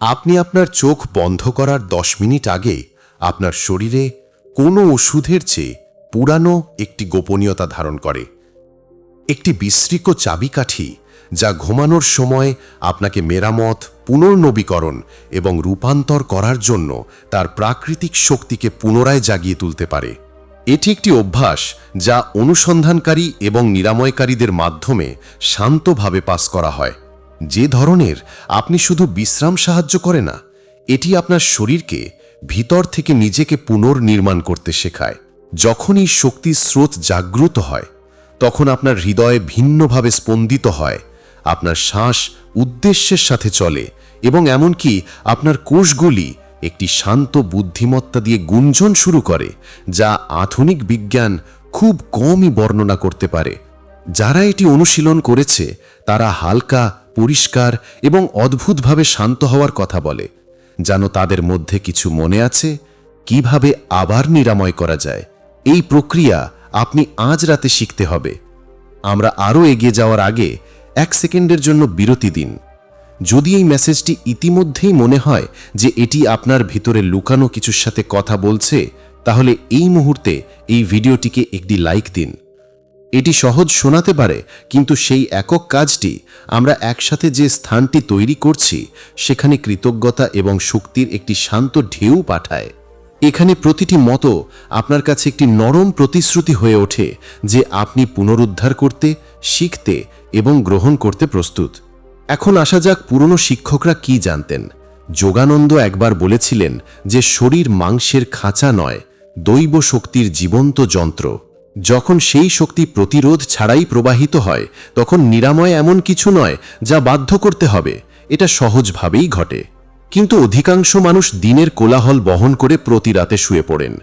আপনি আপনার চোখ বন্ধ করার দশ মিনিট আগে আপনার শরীরে কোনো ওষুধের চেয়ে পুরানো একটি গোপনীয়তা ধারণ করে। একটি বিশ্রিক চাবিকাঠি যা ঘুমানোর সময় আপনাকে মেরামত, পুনর্নবীকরণ এবং রূপান্তর করার জন্য তার প্রাকৃতিক শক্তিকে পুনরায় জাগিয়ে তুলতে পারে। এটি একটি অভ্যাস যা অনুসন্ধানকারী এবং নিরাময়কারীদের মাধ্যমে শান্তভাবে পাস করা হয়। যে ধরনের আপনি শুধু বিশ্রাম সাহায্য করে না, এটি আপনার শরীরকে ভিতর থেকে নিজেকে পুনর্নির্মাণ করতে শেখায়। যখনই শক্তির স্রোত জাগ্রত হয়, তখন আপনার হৃদয়ে ভিন্নভাবে স্পন্দিত হয়, আপনার শ্বাস উদ্দেশ্যের সাথে চলে এবং এমনকি আপনার কোষগুলি একটি শান্ত বুদ্ধিমত্তা দিয়ে গুঞ্জন শুরু করে, যা আধুনিক বিজ্ঞান খুব কমই বর্ণনা করতে পারে। যারা এটি অনুশীলন করেছে, তারা হালকা পরিষ্কার এবং অদ্ভুতভাবে শান্ত হওয়ার কথা বলে, যেন তাদের মধ্যে কিছু মনে আছে, কীভাবে আবার নিরাময় করা যায়। এই প্রক্রিয়া আপনি আজ রাতে শিখতে হবে। আমরা আরও এগিয়ে যাওয়ার আগে এক সেকেন্ডের জন্য বিরতি দিন। যদি এই মেসেজটি ইতিমধ্যেই মনে হয় যে এটি আপনার ভিতরে লুকানো কিছুর সাথে কথা বলছে, তাহলে এই মুহূর্তে এই ভিডিওটিকে একটি লাইক দিন। এটি সহজ শোনাতে পারে, কিন্তু সেই একক কাজটি আমরা একসাথে যে স্থানটি তৈরি করছি, সেখানে কৃতজ্ঞতা এবং শক্তির একটি শান্ত ঢেউ পাঠায়। এখানে প্রতিটি মতো আপনার কাছে একটি নরম প্রতিশ্রুতি হয়ে ওঠে যে আপনি পুনরুদ্ধার করতে, শিখতে এবং গ্রহণ করতে প্রস্তুত। এখন আসা যাক পুরনো শিক্ষকরা কি জানতেন। যোগানন্দ একবার বলেছিলেন যে শরীর মাংসের খাঁচা নয়, দৈব শক্তির জীবন্ত যন্ত্র। যখন সেই শক্তি প্রতিরোধ ছাড়াই প্রবাহিত হয়, তখন নিরাময় এমন কিছু নয় যা বাধ্য করতে হবে। এটা সহজভাবেই ঘটে। কিন্তু অধিকাংশ মানুষ দিনের কোলাহল বহন করে প্রতি রাতে শুয়ে পড়েন।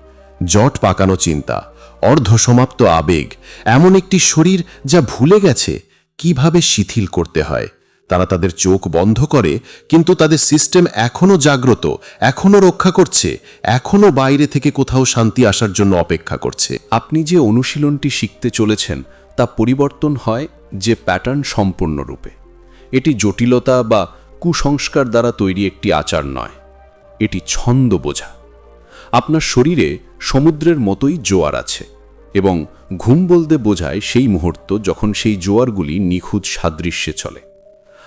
জট পাকানো চিন্তা, অর্ধসমাপ্ত আবেগ, এমন একটি শরীর যা ভুলে গেছে, কীভাবে শিথিল করতে হয়? তারা তাদের চোখ বন্ধ করে, কিন্তু তাদের সিস্টেম এখনও জাগ্রত, এখনও রক্ষা করছে, এখনও বাইরে থেকে কোথাও শান্তি আসার জন্য অপেক্ষা করছে। আপনি যে অনুশীলনটি শিখতে চলেছেন, তা পরিবর্তন হয় যে প্যাটার্ন সম্পূর্ণরূপে। এটি জটিলতা বা কুসংস্কার দ্বারা তৈরি একটি আচার নয়, এটি ছন্দ বোঝা। আপনার শরীরে সমুদ্রের মতোই জোয়ার আছে এবং ঘুম বলতে বোঝায় সেই মুহূর্ত যখন সেই জোয়ারগুলি নিখুঁত সাদৃশ্যে চলে।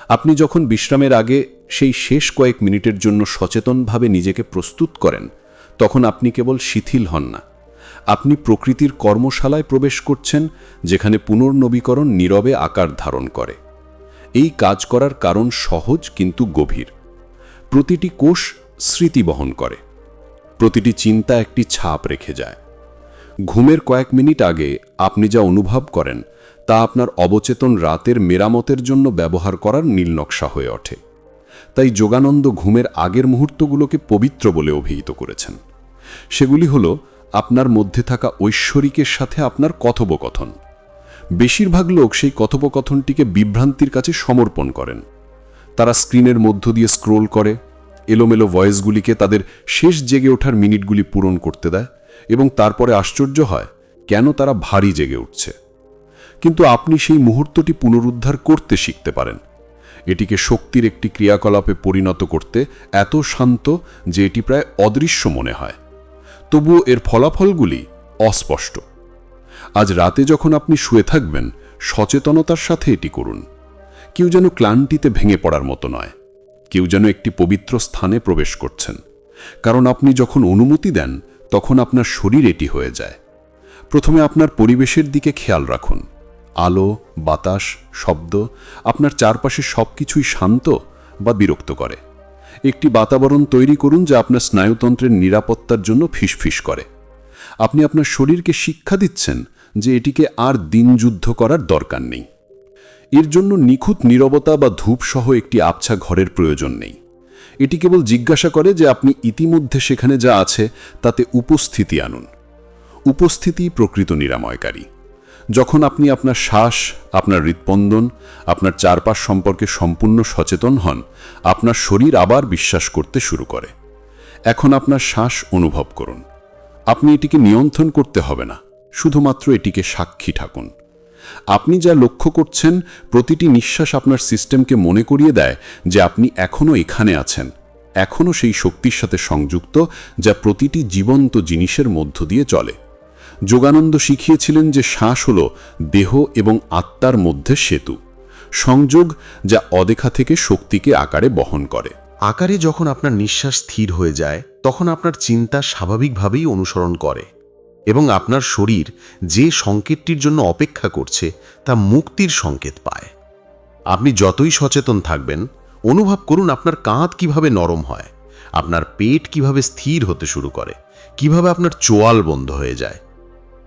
আপনি যখন বিশ্রামের আগে সেই শেষ কয়েক মিনিটের জন্য সচেতনভাবে নিজেকে প্রস্তুত করেন, তখন আপনি কেবল শিথিল হন না। আপনি প্রকৃতির কর্মশালায় প্রবেশ করছেন, যেখানে পুনর্নবীকরণ নীরবে আকার ধারণ করে। এই কাজ করার কারণ সহজ কিন্তু গভীর। প্রতিটি কোষ স্মৃতি বহন করে। প্রতিটি চিন্তা একটি ছাপ রেখে যায়। ঘুমের কয়েক মিনিট আগে আপনি যা অনুভব করেন তা আপনার অবচেতন রাতের মেরামতের জন্য ব্যবহার করার নীলনকশা হয়ে ওঠে। তাই যোগানন্দ ঘুমের আগের মুহূর্তগুলোকে পবিত্র বলে অভিহিত করেছেন। সেগুলি হল আপনার মধ্যে থাকা ঐশ্বরিকের সাথে আপনার কথোপকথন। বেশিরভাগ লোক সেই কথোপকথনটিকে বিভ্রান্তির কাছে সমর্পণ করেন। তারা স্ক্রিনের মধ্য দিয়ে স্ক্রোল করে, এলোমেলো ভয়েসগুলিকে তাদের শেষ জেগে ওঠার মিনিটগুলি পূরণ করতে দেয় এবং তারপরে আশ্চর্য হয়, কেন তারা ভারী জেগে উঠছে। কিন্তু আপনি সেই মুহূর্তটি পুনরুদ্ধার করতে শিখতে পারেন। এটিকে শক্তির একটি ক্রিয়াকলাপে পরিণত করতে এত শান্ত যে এটি প্রায় অদৃশ্য মনে হয়। তবুও এর ফলাফলগুলি অস্পষ্ট। আজ রাতে যখন আপনি শুয়ে থাকবেন, সচেতনতার সাথে এটি করুন। কেউ যেন ক্লান্তিতে ভেঙে পড়ার মতো নয়। কেউ যেন একটি পবিত্র স্থানে প্রবেশ করছেন। কারণ আপনি যখন অনুমতি দেন, তখন আপনার শরীর এটি হয়ে যায়। প্রথমে আপনার পরিবেশের দিকে খেয়াল রাখুন। আলো, বাতাস, শব্দ আপনার চারপাশে সব কিছুই শান্ত বা বিরক্ত করে। একটি বাতাবরণ তৈরি করুন যা আপনার স্নায়ুতন্ত্রের নিরাপত্তার জন্য ফিসফিস করে। আপনি আপনার শরীরকে শিক্ষা দিচ্ছেন যে এটিকে আর দিনযুদ্ধ করার দরকার নেই। এর জন্য নিখুঁত নীরবতা বা ধূপসহ একটি আবছা ঘরের প্রয়োজন নেই। এটি কেবল জিজ্ঞাসা করে যে আপনি ইতিমধ্যে সেখানে যা আছে তাতে উপস্থিতি আনুন। উপস্থিতি প্রকৃত নিরাময়কারী। যখন আপনি আপনার শ্বাস, আপনার হৃৎপন্দন আপনার চারপাশ সম্পর্কে সম্পূর্ণ সচেতন হন, আপনার শরীর আবার বিশ্বাস করতে শুরু করে। এখন আপনার শ্বাস অনুভব করুন। আপনি এটিকে নিয়ন্ত্রণ করতে হবে না, শুধুমাত্র এটিকে সাক্ষী থাকুন। আপনি যা লক্ষ্য করছেন, প্রতিটি নিঃশ্বাস আপনার সিস্টেমকে মনে করিয়ে দেয় যে আপনি এখনও এখানে আছেন, এখনও সেই শক্তির সাথে সংযুক্ত যা প্রতিটি জীবন্ত জিনিসের মধ্য দিয়ে চলে। যোগানন্দ শিখিয়েছিলেন যে শ্বাস হল দেহ এবং আত্মার মধ্যে সেতু, সংযোগ যা অদেখা থেকে শক্তিকে আকারে বহন করে। আকারে যখন আপনার নিঃশ্বাস স্থির হয়ে যায়, তখন আপনার চিন্তা স্বাভাবিকভাবেই অনুসরণ করে এবং আপনার শরীর যে সংকেতটির জন্য অপেক্ষা করছে, তা মুক্তির সংকেত পায়। আপনি যতই সচেতন থাকবেন, অনুভব করুন আপনার কাঁধ কীভাবে নরম হয়, আপনার পেট কীভাবে স্থির হতে শুরু করে, কীভাবে আপনার চোয়াল বন্ধ হয়ে যায়।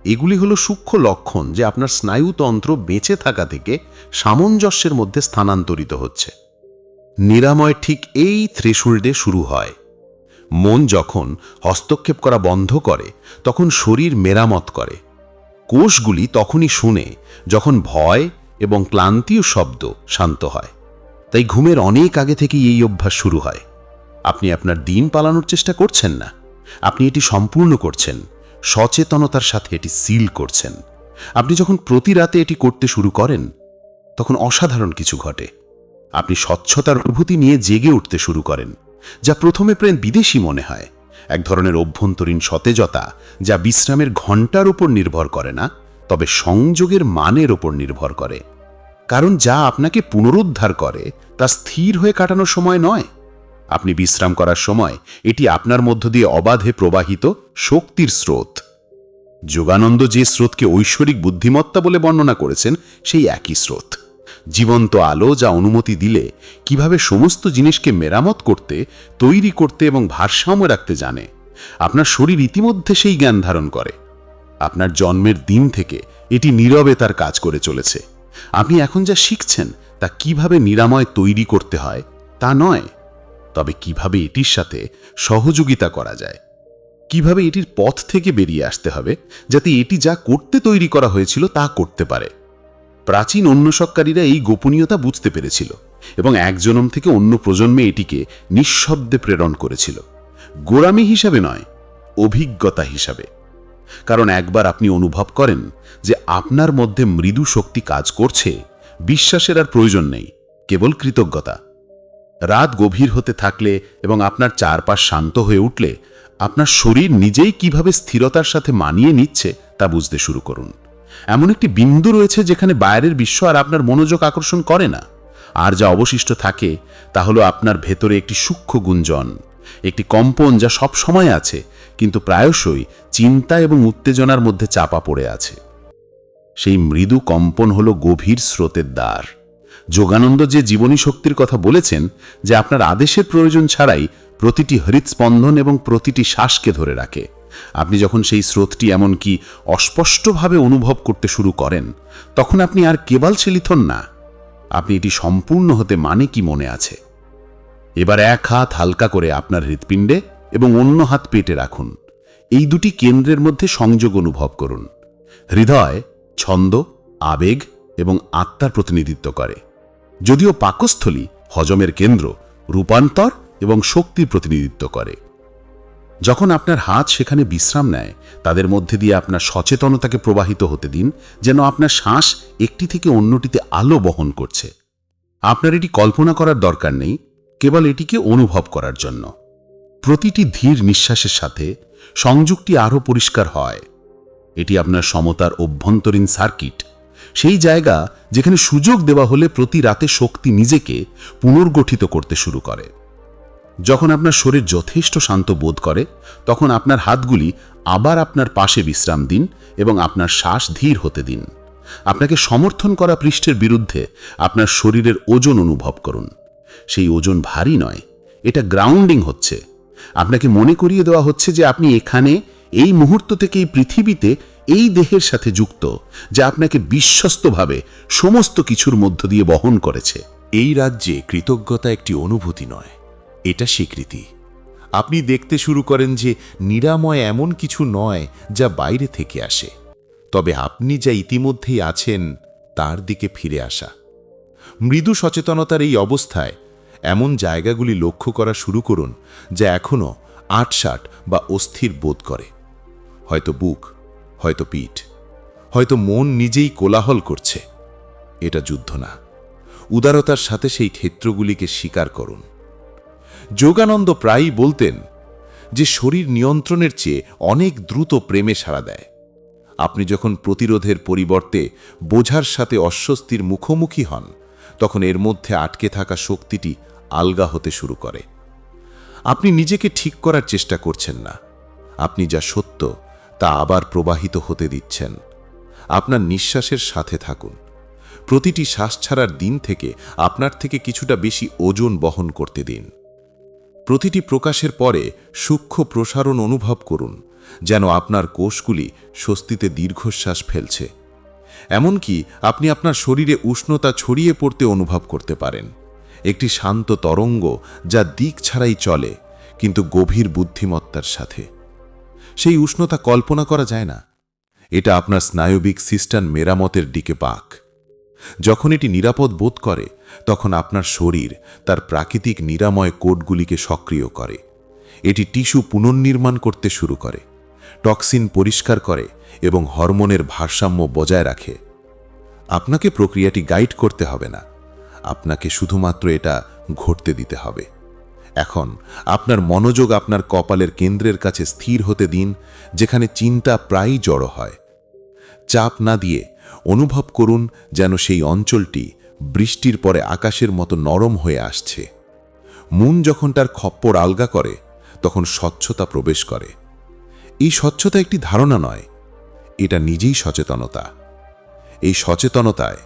এগুলি হলো সূক্ষ্ম লক্ষণ যে আপনার স্নায়ুতন্ত্র বেঁচে থাকা থেকে সামঞ্জস্যের মধ্যে স্থানান্তরিত হচ্ছে। নিরাময় ঠিক এই থ্রেশুল্ডে শুরু হয়। মন যখন হস্তক্ষেপ করা বন্ধ করে, তখন শরীর মেরামত করে। কোষগুলি তখনই শুনে যখন ভয় এবং ক্লান্তীয় শব্দ শান্ত হয়। তাই ঘুমের অনেক আগে থেকেই এই অভ্যাস শুরু হয়। আপনি আপনার দিন পালানোর চেষ্টা করছেন না। আপনি এটি সম্পূর্ণ করছেন। সচেতনতার সাথে এটি সিল করছেন। আপনি যখন প্রতি রাতে এটি করতে শুরু করেন, তখন অসাধারণ কিছু ঘটে। আপনি স্বচ্ছতার অনুভূতি নিয়ে জেগে উঠতে শুরু করেন, যা প্রথমে প্রেম বিদেশি মনে হয়। এক ধরনের অভ্যন্তরীণ সতেজতা, যা বিশ্রামের ঘণ্টার উপর নির্ভর করে না, তবে সংযোগের মানের ওপর নির্ভর করে। কারণ যা আপনাকে পুনরুদ্ধার করে, তা স্থির হয়ে কাটানোর সময় নয়। আপনি বিশ্রাম করার সময় এটি আপনার মধ্য দিয়ে অবাধে প্রবাহিত শক্তির স্রোত। যোগানন্দ যে স্রোতকে ঐশ্বরিক বুদ্ধিমত্তা বলে বর্ণনা করেছেন, সেই একই স্রোত। জীবন্ত আলো যা অনুমতি দিলে কীভাবে সমস্ত জিনিসকে মেরামত করতে, তৈরি করতে এবং ভারসাম্য রাখতে জানে, আপনার শরীর ইতিমধ্যে সেই জ্ঞান ধারণ করে। আপনার জন্মের দিন থেকে এটি নীরবে তার কাজ করে চলেছে। আপনি এখন যা শিখছেন, তা কীভাবে নিরাময় তৈরি করতে হয়, তা নয় তবে কীভাবে এটির সাথে সহযোগিতা করা যায়? কীভাবে এটির পথ থেকে বেরিয়ে আসতে হবে যাতে এটি যা করতে তৈরি করা হয়েছিল তা করতে পারে? প্রাচীন অন্যসক্কারীরা এই গোপনীয়তা বুঝতে পেরেছিল এবং এক জনম থেকে অন্য প্রজন্মে এটিকে নিঃশব্দে প্রেরণ করেছিল। গোড়ামি হিসাবে নয়, অভিজ্ঞতা হিসাবে। কারণ একবার আপনি অনুভব করেন যে আপনার মধ্যে মৃদু শক্তি কাজ করছে, বিশ্বাসের আর প্রয়োজন নেই, কেবল কৃতজ্ঞতা। রাত গভীর হতে থাকলে এবং আপনার চারপাশ শান্ত হয়ে উঠলে, আপনার শরীর নিজেই কীভাবে স্থিরতার সাথে মানিয়ে নিচ্ছে তা বুঝতে শুরু করুন। এমন একটি বিন্দু রয়েছে যেখানে বাইরের বিশ্ব আর আপনার মনোযোগ আকর্ষণ করে না। আর যা অবশিষ্ট থাকে তা হলো আপনার ভেতরে একটি সূক্ষ্ম গুঞ্জন, একটি কম্পন যা সব সময় আছে, কিন্তু প্রায়শই চিন্তা এবং উত্তেজনার মধ্যে চাপা পড়ে আছে। সেই মৃদু কম্পন হল গভীর স্রোতের দ্বার। যোগানন্দ যে জীবনী শক্তির কথা বলেছেন যে আপনার আদেশের প্রয়োজন ছাড়াই প্রতিটি হৃৎস্পন্দন এবং প্রতিটি শ্বাসকে ধরে রাখে। আপনি যখন সেই স্রোতটি এমনকি অস্পষ্টভাবে অনুভব করতে শুরু করেন, তখন আপনি আর কেবল ছেলিথন না। আপনি এটি সম্পূর্ণ হতে মানে কি মনে আছে? এবার এক হাত হালকা করে আপনার হৃৎপিণ্ডে এবং অন্য হাত পেটে রাখুন। এই দুটি কেন্দ্রের মধ্যে সংযোগ অনুভব করুন। হৃদয়, ছন্দ, আবেগ এবং আত্মার প্রতিনিধিত্ব করে। যদিও পাকস্থলী হজমের কেন্দ্র, রূপান্তর এবং শক্তির প্রতিনিধিত্ব করে। যখন আপনার হাত সেখানে বিশ্রাম নেয়, তাদের মধ্যে দিয়ে আপনার সচেতনতাকে প্রবাহিত হতে দিন, যেন আপনার শ্বাস একটি থেকে অন্যটিতে আলো বহন করছে। আপনার এটি কল্পনা করার দরকার নেই, কেবল এটিকে অনুভব করার জন্য। প্রতিটি ধীর নিঃশ্বাসের সাথে সংযোগটি আরও পরিষ্কার হয়। এটি আপনার সমতার অভ্যন্তরীণ সার্কিট সেই জায়গা যেখানে সুযোগ দেওয়া হলে প্রতি রাতে শক্তি নিজেকে পুনর্গঠিত করতে শুরু করে। যখন আপনার শরীর যথেষ্ট শান্ত বোধ করে, তখন আপনার হাতগুলি আবার আপনার পাশে বিশ্রাম দিন এবং আপনার শ্বাস ধীর হতে দিন। আপনাকে সমর্থন করা পৃষ্ঠের বিরুদ্ধে আপনার শরীরের ওজন অনুভব করুন। সেই ওজন ভারী নয়, এটা গ্রাউন্ডিং হচ্ছে। আপনাকে মনে করিয়ে দেওয়া হচ্ছে যে আপনি এখানে এই মুহূর্ত থেকে এই পৃথিবীতে এই দেহের সাথে যুক্ত, যা আপনাকে বিশ্বস্তভাবে সমস্ত কিছুর মধ্য দিয়ে বহন করেছে। এই রাজ্যে কৃতজ্ঞতা একটি অনুভূতি নয়, এটা স্বীকৃতি। আপনি দেখতে শুরু করেন যে নিরাময় এমন কিছু নয় যা বাইরে থেকে আসে। তবে আপনি যা ইতিমধ্যেই আছেন, তার দিকে ফিরে আসা। মৃদু সচেতনতার এই অবস্থায় এমন জায়গাগুলি লক্ষ্য করা শুরু করুন যা এখনও আটসাট বা অস্থির বোধ করে। হয়তো বুক হয়তো পিঠ, হয়তো মন নিজেই কোলাহল করছে। এটা যুদ্ধ না। উদারতার সাথে সেই ক্ষেত্রগুলিকে স্বীকার করুন। যোগানন্দ প্রায়ই বলতেন যে শরীর নিয়ন্ত্রণের চেয়ে অনেক দ্রুত প্রেমে সাড়া দেয়। আপনি যখন প্রতিরোধের পরিবর্তে বোঝার সাথে অস্বস্তির মুখোমুখি হন, তখন এর মধ্যে আটকে থাকা শক্তিটি আলগা হতে শুরু করে। আপনি নিজেকে ঠিক করার চেষ্টা করছেন না। আপনি যা সত্য তা আবার প্রবাহিত হতে দিচ্ছেন। আপনার নিঃশ্বাসের সাথে থাকুন। প্রতিটি শ্বাস ছাড়ার দিন থেকে আপনার থেকে কিছুটা বেশি ওজন বহন করতে দিন। প্রতিটি প্রকাশের পরে সূক্ষ্ম প্রসারণ অনুভব করুন, যেন আপনার কোষগুলি স্বস্তিতে দীর্ঘশ্বাস ফেলছে। এমনকি আপনি আপনার শরীরে উষ্ণতা ছড়িয়ে পড়তে অনুভব করতে পারেন। একটি শান্ত তরঙ্গ যা দিক ছাড়াই চলে, কিন্তু গভীর বুদ্ধিমত্তার সাথে। সেই উষ্ণতা কল্পনা করা যায় না। এটা আপনার স্নায়বিক সিস্টান মেরামতের দিকে পাক। যখন এটি নিরাপদ বোধ করে, তখন আপনার শরীর তার প্রাকৃতিক নিরাময় কোডগুলিকে সক্রিয় করে। এটি টিস্যু পুনর্নির্মাণ করতে শুরু করে, টক্সিন পরিষ্কার করে এবং হরমোনের ভারসাম্য বজায় রাখে। আপনাকে প্রক্রিয়াটি গাইড করতে হবে না। আপনাকে শুধুমাত্র এটা ঘটতে দিতে হবে। এখন আপনার মনোযোগ আপনার কপালের কেন্দ্রের কাছে স্থির হতে দিন, যেখানে চিন্তা প্রায়ই জড়ো হয়। চাপ না দিয়ে অনুভব করুন যেন সেই অঞ্চলটি বৃষ্টির পরে আকাশের মতো নরম হয়ে আসছে। মুন যখন তার খপ্পর আলগা করে, তখন স্বচ্ছতা প্রবেশ করে। এই স্বচ্ছতা একটি ধারণা নয়, এটা নিজেই সচেতনতা। এই সচেতনতায়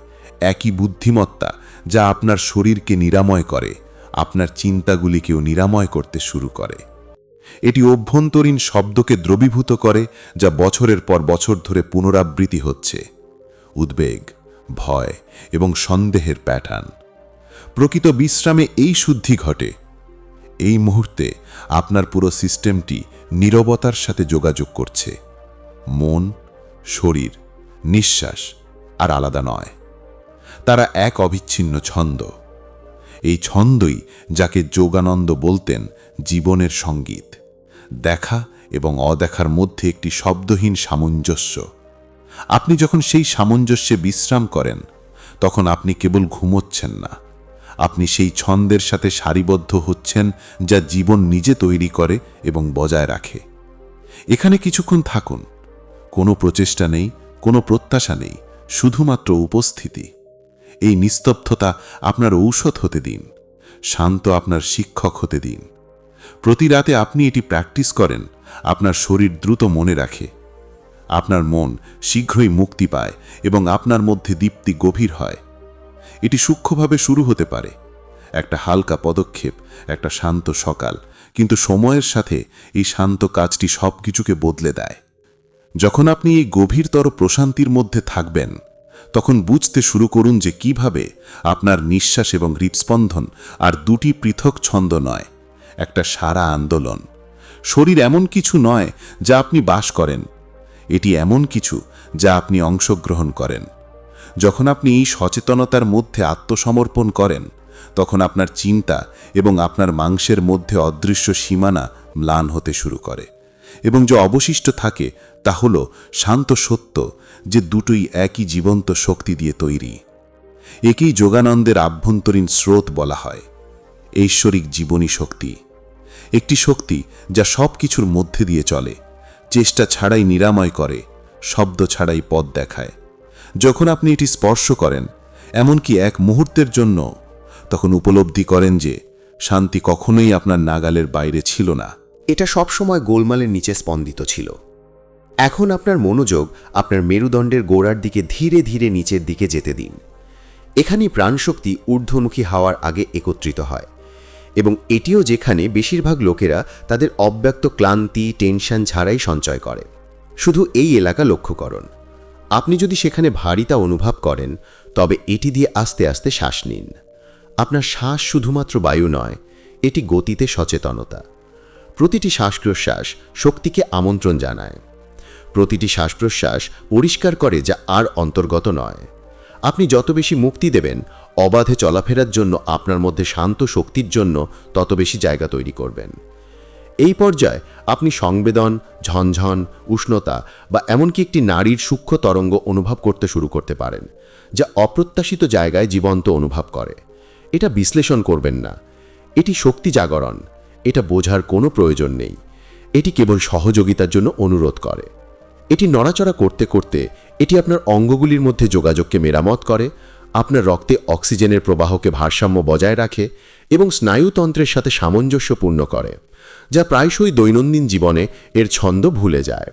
একই বুদ্ধিমত্তা যা আপনার শরীরকে নিরাময় করে আপনার চিন্তাগুলিকেও নিরাময় করতে শুরু করে। এটি অভ্যন্তরীণ শব্দকে দ্রবীভূত করে, যা বছরের পর বছর ধরে পুনরাবৃত্তি হচ্ছে। উদ্বেগ, ভয় এবং সন্দেহের প্যাটার্ন প্রকৃত বিশ্রামে এই শুদ্ধি ঘটে। এই মুহূর্তে আপনার পুরো সিস্টেমটি নীরবতার সাথে যোগাযোগ করছে। মন, শরীর, নিঃশ্বাস আর আলাদা নয়। তারা এক অবিচ্ছিন্ন ছন্দ। এই ছন্দই যাকে যোগানন্দ বলতেন জীবনের সংগীত। দেখা এবং অদেখার মধ্যে একটি শব্দহীন সামঞ্জস্য। আপনি যখন সেই সামঞ্জস্যে বিশ্রাম করেন, তখন আপনি কেবল ঘুমোচ্ছেন না। আপনি সেই ছন্দের সাথে সারিবদ্ধ হচ্ছেন যা জীবন নিজে তৈরি করে এবং বজায় রাখে। এখানে কিছুক্ষণ থাকুন। কোনো প্রচেষ্টা নেই, কোনো প্রত্যাশা নেই, শুধুমাত্র উপস্থিতি। এই নিস্তব্ধতা আপনার ঔষধ হতে দিন, শান্ত আপনার শিক্ষক হতে দিন। প্রতি রাতে আপনি এটি প্র্যাকটিস করেন, আপনার শরীর দ্রুত মনে রাখে। আপনার মন শীঘ্রই মুক্তি পায় এবং আপনার মধ্যে দীপ্তি গভীর হয়। এটি সূক্ষ্মভাবে শুরু হতে পারে। একটা হালকা পদক্ষেপ, একটা শান্ত সকাল, কিন্তু সময়ের সাথে এই শান্ত কাজটি সব কিছুকে বদলে দেয়। যখন আপনি এই গভীরতর প্রশান্তির মধ্যে থাকবেন তখন বুঝতে শুরু করুন যে কীভাবে আপনার নিঃশ্বাস এবং হৃৎস্পন্দন আর দুটি পৃথক ছন্দ নয়, একটা সারা আন্দোলন। শরীর এমন কিছু নয় যা আপনি বাস করেন। এটি এমন কিছু যা আপনি অংশগ্রহণ করেন। যখন আপনি এই সচেতনতার মধ্যে আত্মসমর্পণ করেন, তখন আপনার চিন্তা এবং আপনার মাংসের মধ্যে অদৃশ্য সীমানা ম্লান হতে শুরু করে এবং যা অবশিষ্ট থাকে তা হল শান্ত সত্য যে দুটোই একই জীবন্ত শক্তি দিয়ে তৈরি। একেই যোগানন্দের আভ্যন্তরীণ স্রোত বলা হয়, ঐশ্বরিক জীবনী শক্তি। একটি শক্তি যা সব কিছুর মধ্যে দিয়ে চলে, চেষ্টা ছাড়াই নিরাময় করে, শব্দ ছাড়াই পথ দেখায়। যখন আপনি এটি স্পর্শ করেন, এমনকি এক মুহূর্তের জন্য, তখন উপলব্ধি করেন যে শান্তি কখনোই আপনার নাগালের বাইরে ছিল না। এটা সবসময় গোলমালের নিচে স্পন্দিত ছিল। এখন আপনার মনোযোগ আপনার মেরুদণ্ডের গোড়ার দিকে ধীরে ধীরে নিচের দিকে যেতে দিন। এখানেই প্রাণশক্তি ঊর্ধ্বমুখী হওয়ার আগে একত্রিত হয় এবং এটিও যেখানে বেশিরভাগ লোকেরা তাদের অব্যক্ত ক্লান্তি, টেনশন ছাড়াই সঞ্চয় করে। শুধু এই এলাকা লক্ষ্য করুন। আপনি যদি সেখানে ভারিতা অনুভব করেন, তবে এটি দিয়ে আস্তে আস্তে শ্বাস নিন। আপনার শ্বাস শুধুমাত্র বায়ু নয়, এটি গতিতে সচেতনতা। প্রতিটি শ্বাস প্রশ্বাস শক্তিকে আমন্ত্রণ জানায়। প্রতিটি শ্বাস প্রশ্বাস পরিষ্কার করে যা আর অন্তর্গত নয়। আপনি যত বেশি মুক্তি দেবেন, অবাধে চলাফেরার জন্য আপনার মধ্যে শান্ত শক্তির জন্য তত বেশি জায়গা তৈরি করবেন। এই পর্যায়ে আপনি সংবেদন, ঝনঝন, উষ্ণতা বা এমনকি একটি নারীর সূক্ষ্ম তরঙ্গ অনুভব করতে শুরু করতে পারেন, যা অপ্রত্যাশিত জায়গায় জীবন্ত অনুভব করে। এটা বিশ্লেষণ করবেন না। এটি শক্তি জাগরণ। এটা বোঝার কোনো প্রয়োজন নেই। এটি কেবল সহযোগিতার জন্য অনুরোধ করে। এটি নড়াচড়া করতে করতে এটি আপনার অঙ্গগুলির মধ্যে যোগাযোগকে মেরামত করে, আপনার রক্তে অক্সিজেনের প্রবাহকে ভারসাম্য বজায় রাখে এবং স্নায়ুতন্ত্রের সাথে সামঞ্জস্যপূর্ণ করে, যা প্রায়শই দৈনন্দিন জীবনে এর ছন্দ ভুলে যায়।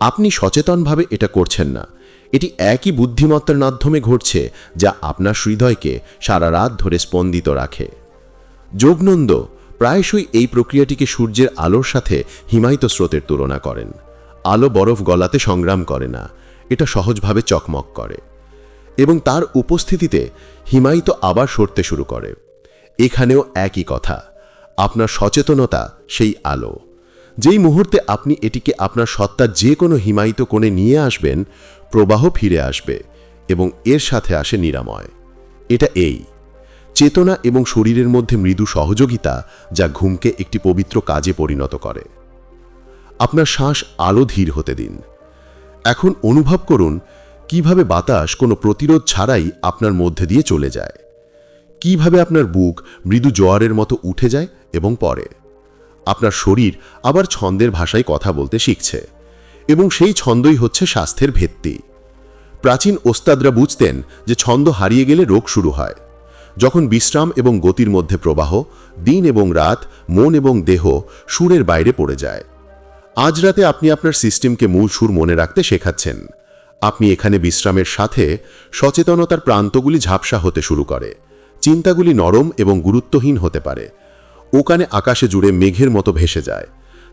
আপনি সচেতনভাবে এটা করছেন না। এটি একই বুদ্ধিমত্তার মাধ্যমে ঘটছে যা আপনার হৃদয়কে সারা রাত ধরে স্পন্দিত রাখে। যোগনন্দ প্রায়শই এই প্রক্রিয়াটিকে সূর্যের আলোর সাথে হিমায়িত স্রোতের তুলনা করেন। আলো বরফ গলাতে সংগ্রাম করে না। এটা সহজভাবে চকমক করে। এবং তার উপস্থিতিতে হিমায়িত আবার সরতে শুরু করে। এখানেও একই কথা, আপনার সচেতনতা সেই আলো। যেই মুহূর্তে আপনি এটিকে আপনার সত্তার যে কোনো হিমায়িত কোণে নিয়ে আসবেন, প্রবাহ ফিরে আসবে এবং এর সাথে আসে নিরাময়। এটা এই, চেতনা এবং শরীরের মধ্যে মৃদু সহযোগিতা যা ঘুমকে একটি পবিত্র কাজে পরিণত করে। আপনার শ্বাস আলো ধীর হতে দিন। এখন অনুভব করুন কীভাবে বাতাস কোনো প্রতিরোধ ছাড়াই আপনার মধ্যে দিয়ে চলে যায়। কীভাবে আপনার বুক মৃদু জোয়ারের মতো উঠে যায় এবং পরে আপনার শরীর আবার ছন্দের ভাষায় কথা বলতে শিখছে এবং সেই ছন্দই হচ্ছে স্বাস্থ্যের ভিত্তি। প্রাচীন ওস্তাদরা বুঝতেন যে ছন্দ হারিয়ে গেলে রোগ শুরু হয়। যখন বিশ্রাম এবং গতির মধ্যে প্রবাহ, দিন এবং রাত, মন এবং দেহ, সুরের বাইরে পড়ে যায়। আজ রাতে আপনি আপনার সিস্টেমকে মূল সুর মনে রাখতে শেখাচ্ছেন। আপনি এখানে বিশ্রামের সাথে সচেতনতার প্রান্তগুলি ঝাপসা হতে শুরু করে। চিন্তাগুলি নরম এবং গুরুত্বহীন হতে পারে। ওখানে আকাশে জুড়ে মেঘের মতো ভেসে যায়।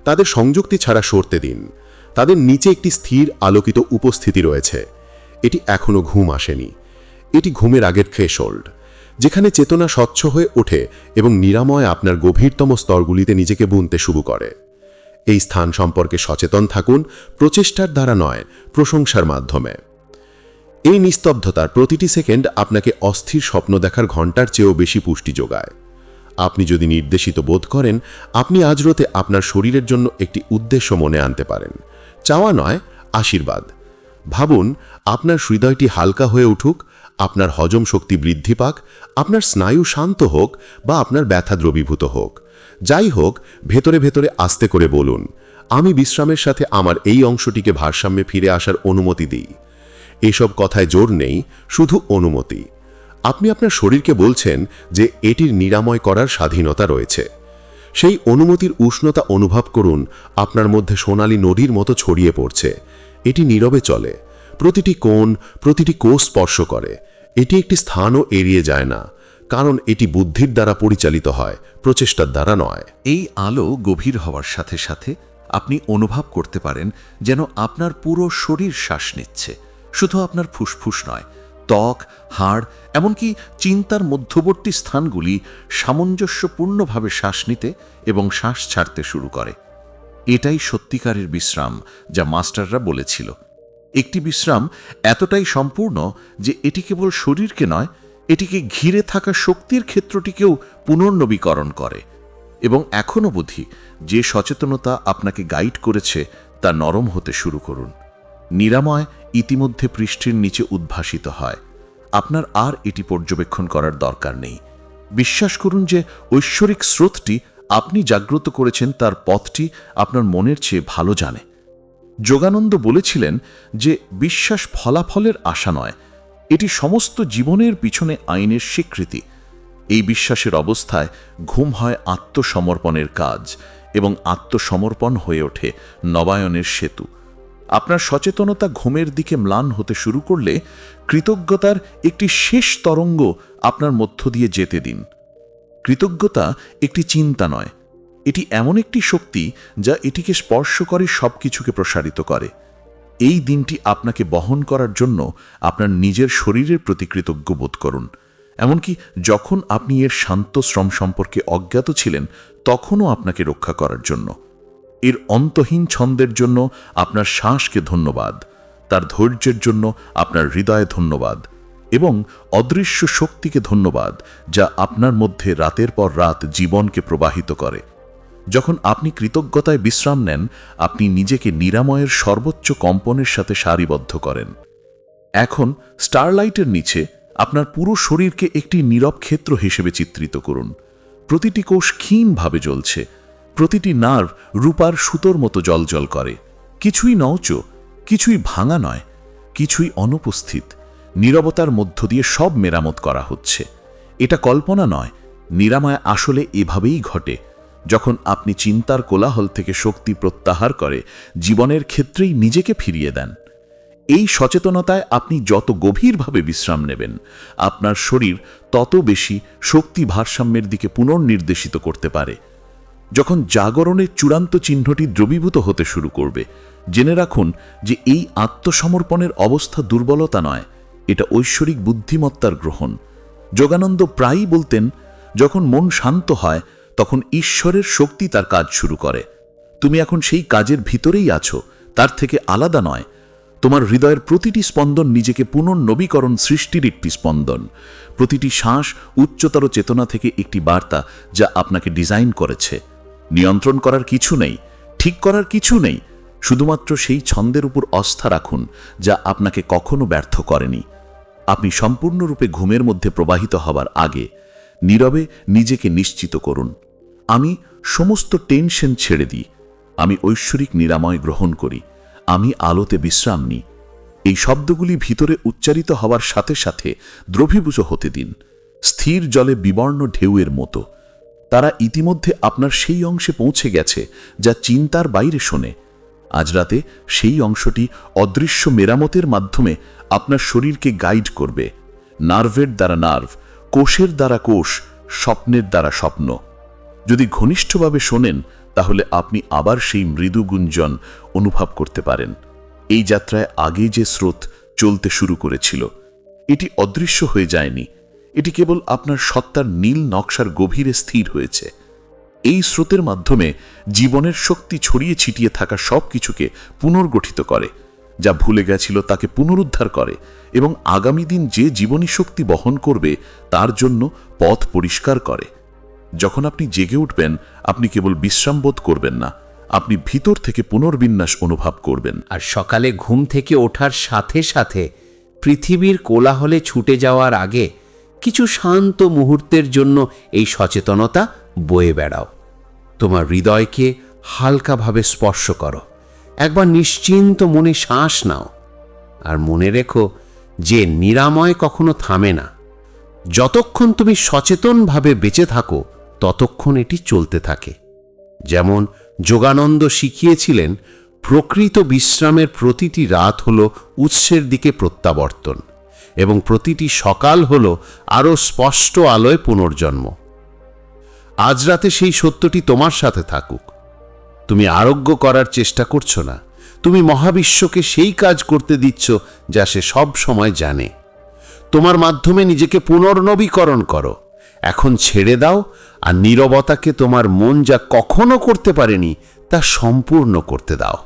তাদের সংযুক্তি ছাড়া সরতে দিন। তাদের নিচে একটি স্থির আলোকিত উপস্থিতি রয়েছে। এটি এখনও ঘুম আসেনি। এটি ঘুমের আগের থ্রেশোল্ড যেখানে চেতনা স্বচ্ছ হয়ে ওঠে এবং নিরাময় আপনার গভীরতম স্তরগুলিতে নিজেকে বুনতে শুরু করে। এই স্থান সম্পর্কে সচেতন থাকুন, প্রচেষ্টার দ্বারা নয়, প্রশংসার মাধ্যমে। এই নিস্তব্ধতার প্রতিটি সেকেন্ড আপনাকে অস্থির স্বপ্ন দেখার ঘণ্টার চেয়েও বেশি পুষ্টি যোগায়। আপনি যদি নির্দেশিত বোধ করেন, আপনি আজ রাতে আপনার শরীরের জন্য একটি উদ্দেশ্য মনে আনতে পারেন। চাওয়া নয়, আশীর্বাদ। ভাবুন, আপনার হৃদয়টি হালকা হয়ে উঠুক আপনার হজম শক্তি বৃদ্ধি পাক, আপনার স্নায়ু শান্ত হোক বা আপনার ব্যথা দ্রবীভূত হোক। যাই হোক, ভেতরে ভেতরে আস্তে করে বলুন, আমি বিশ্রামের সাথে আমার এই অংশটিকে ভারসাম্যে ফিরে আসার অনুমতি দিই। এসব কথায় জোর নেই, শুধু অনুমতি। আপনি আপনার শরীরকে বলছেন যে এটির নিরাময় করার স্বাধীনতা রয়েছে। সেই অনুমতির উষ্ণতা অনুভব করুন, আপনার মধ্যে সোনালী নদীর মতো ছড়িয়ে পড়ছে। এটি নীরবে চলে। প্রতিটি কোণ, প্রতিটি কোষ স্পর্শ করে। এটি একটি স্থানও এড়িয়ে যায় না, কারণ এটি বুদ্ধির দ্বারা পরিচালিত হয়, প্রচেষ্টার দ্বারা নয়। এই আলো গভীর হওয়ার সাথে সাথে আপনি অনুভব করতে পারেন যেন আপনার পুরো শরীর শ্বাস নিচ্ছে। শুধু আপনার ফুসফুস নয়, ত্বক, হাড়, এমনকি চিন্তার মধ্যবর্তী স্থানগুলি সামঞ্জস্যপূর্ণভাবে শ্বাস নিতে এবং শ্বাস ছাড়তে শুরু করে। এটাই সত্যিকারের বিশ্রাম, যা মাস্টাররা বলেছিল। একটি বিশ্রাম এতটাই সম্পূর্ণ যে এটি কেবল শরীরকে নয়, এটিকে ঘিরে থাকা শক্তির ক্ষেত্রটিকেও পুনর্নবীকরণ করে। এবং এখনও বুঝি যে সচেতনতা আপনাকে গাইড করেছে তা নরম হতে শুরু করুন। নিরাময় ইতিমধ্যে পৃষ্ঠের নিচে উদ্ভাসিত হয়। আপনার আর এটি পর্যবেক্ষণ করার দরকার নেই। বিশ্বাস করুন যে ঐশ্বরিক স্রোতটি আপনি জাগ্রত করেছেন, তার পথটি আপনার মনের চেয়ে ভালো জানে। যোগানন্দ বলেছিলেন যে বিশ্বাস ফলাফলের আশা নয়, এটি সমস্ত জীবনের পিছনে আইনের স্বীকৃতি। এই বিশ্বাসের অবস্থায় ঘুম হয় আত্মসমর্পণের কাজ এবং আত্মসমর্পণ হয়ে ওঠে নবায়নের সেতু। আপনার সচেতনতা ঘুমের দিকে ম্লান হতে শুরু করলে কৃতজ্ঞতার একটি শেষ তরঙ্গ আপনার মধ্য দিয়ে যেতে দিন। কৃতজ্ঞতা একটি চিন্তা নয় এটি এমন একটি শক্তি যা এটিকে স্পর্শ করে সব কিছুকে প্রসারিত করে। এই দিনটি আপনাকে বহন করার জন্য আপনার নিজের শরীরের প্রতি কৃতজ্ঞ বোধ করুন। এমনকি যখন আপনি এর শান্ত শ্রম সম্পর্কে অজ্ঞাত ছিলেন, তখনও আপনাকে রক্ষা করার জন্য। এর অন্তহীন ছন্দের জন্য আপনার শ্বাসকে ধন্যবাদ। তার ধৈর্যের জন্য আপনার হৃদয়ে ধন্যবাদ। এবং অদৃশ্য শক্তিকে ধন্যবাদ যা আপনার মধ্যে রাতের পর রাত জীবনকে প্রবাহিত করে। যখন আপনি কৃতজ্ঞতায় বিশ্রাম নেন, আপনি নিজেকে নিরাময়ের সর্বোচ্চ কম্পনের সাথে সারিবদ্ধ করেন। এখন স্টারলাইটের নিচে আপনার পুরো শরীরকে একটি নীরব ক্ষেত্র হিসেবে চিত্রিত করুন। প্রতিটি কোষ ক্ষীণভাবে জ্বলছে। প্রতিটি নার্ভ রূপার সুতোর মতো জলজল করে। কিছুই নওচ কিছুই ভাঙা নয়, কিছুই অনুপস্থিত। নীরবতার মধ্য দিয়ে সব মেরামত করা হচ্ছে। এটা কল্পনা নয়, নিরাময় আসলে এভাবেই ঘটে। যখন আপনি চিন্তার কোলাহল থেকে শক্তি প্রত্যাহার করে, জীবনের ক্ষেত্রেই নিজেকে ফিরিয়ে দেন। এই সচেতনতায় আপনি যত গভীরভাবে বিশ্রাম নেবেন, আপনার শরীর তত বেশি শক্তি ভারসাম্যের দিকে পুনর্নির্দেশিত করতে পারে। যখন জাগরণের চূড়ান্ত চিহ্নটি দ্রবীভূত হতে শুরু করবে, জেনে রাখুন যে এই আত্মসমর্পণের অবস্থা দুর্বলতা নয়, এটা ঐশ্বরিক বুদ্ধিমত্তার গ্রহণ। যোগানন্দ প্রায়ই বলতেন, যখন মন শান্ত হয় তখন ঈশ্বরের শক্তি তার কাজ শুরু করে। তুমি এখন সেই কাজের ভিতরেই আছো, তার থেকে আলাদা নয়। তোমার হৃদয়ের প্রতিটি স্পন্দন নিজেকে পুনর্নবীকরণ সৃষ্টির একটি স্পন্দন। প্রতিটি শ্বাস উচ্চতর চেতনা থেকে একটি বার্তা যা আপনাকে ডিজাইন করেছে। নিয়ন্ত্রণ করার কিছু নেই, ঠিক করার কিছু নেই। শুধুমাত্র সেই ছন্দের উপর আস্থা রাখুন যা আপনাকে কখনো ব্যর্থ করেনি। আপনি সম্পূর্ণরূপে ঘুমের মধ্যে প্রবাহিত হবার আগে নীরবে নিজেকে নিশ্চিত করুন। আমি সমস্ত টেনশন ছেড়ে দিই। আমি ঐশ্বরিক নিরাময় গ্রহণ করি। আমি আলোতে বিশ্রাম নিই। এই শব্দগুলি ভিতরে উচ্চারিত হওয়ার সাথে সাথে দ্রবীভূত হতে দিন। স্থির জলে বিবর্ণ ঢেউয়ের মতো। তারা ইতিমধ্যে আপনার সেই অংশে পৌঁছে গেছে, যা চিন্তার বাইরে শোনে। আজ রাতে সেই অংশটি অদৃশ্য মেরামতের মাধ্যমে আপনার শরীরকে গাইড করবে। নার্ভের দ্বারা নার্ভ, কোষের দ্বারা কোষ, স্বপ্নের দ্বারা স্বপ্ন। যদি ঘনিষ্ঠভাবে শোনেন, তাহলে আপনি আবার সেই মৃদু গুঞ্জন অনুভব করতে পারেন। এই যাত্রায় আগে যে স্রোত চলতে শুরু করেছিল, এটি অদৃশ্য হয়ে যায়নি। এটি কেবল আপনার সত্তার নীল নকশার গভীরে স্থির হয়েছে। এই স্রোতের মাধ্যমে জীবনের শক্তি ছড়িয়ে ছিটিয়ে থাকা সব কিছুকে পুনর্গঠিত করে, যা ভুলে গেছিল তাকে পুনরুদ্ধার করে এবং আগামী দিন যে জীবনী শক্তি বহন করবে, তার জন্য পথ পরিষ্কার করে। যখন আপনি জেগে উঠবেন, আপনি কেবল বিশ্রাম বোধ করবেন না, আপনি ভিতর থেকে পুনর্বিন্যাস অনুভব করবেন। আর সকালে ঘুম থেকে ওঠার সাথে সাথে পৃথিবীর কোলাহলে ছুটে যাওয়ার আগে কিছু শান্ত মুহূর্তের জন্য এই সচেতনতা বয়ে বেড়াও। তোমার হৃদয়কে হালকাভাবে স্পর্শ করো। একবার নিশ্চিন্ত মনে শ্বাস নাও। আর মনে রেখো যে নিরাময় কখনো থামে না। যতক্ষণ তুমি সচেতনভাবে বেঁচে থাকো ততক্ষণ এটি চলতে থাকে। যেমন যোগানন্দ শিখিয়েছিলেন, প্রকৃত বিশ্রামের প্রতিটি রাত হল উৎসের দিকে প্রত্যাবর্তন এবং প্রতিটি সকাল হল আরও স্পষ্ট আলোয় পুনর্জন্ম। আজ রাতে সেই সত্যটি তোমার সাথে থাকুক। তুমি আরোগ্য করার চেষ্টা করছ না। তুমি মহাবিশ্বকে সেই কাজ করতে দিচ্ছ যা সে সব সময় জানে। তোমার মাধ্যমে নিজেকে পুনর্নবীকরণ করো। এখন ছেড়ে দাও, আর নীরবতাকে তোমার মন যা কখনো করতে পারেনি, তা সম্পূর্ণ করতে দাও।